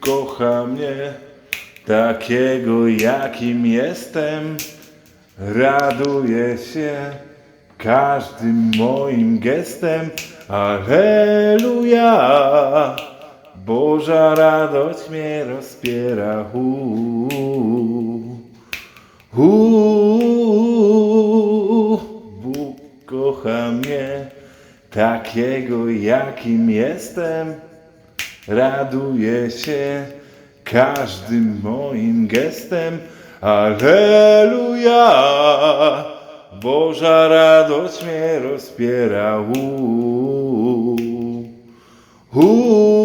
kocha mnie takiego jakim jestem. Raduje się każdym moim gestem. Aleluja! Boża radość mnie rozpiera. Uu, uu, Bóg kocha mnie takiego jakim jestem. Raduje się każdym moim gestem. Aleluja! Boża radość mnie rozpiera. Uuu, uuu.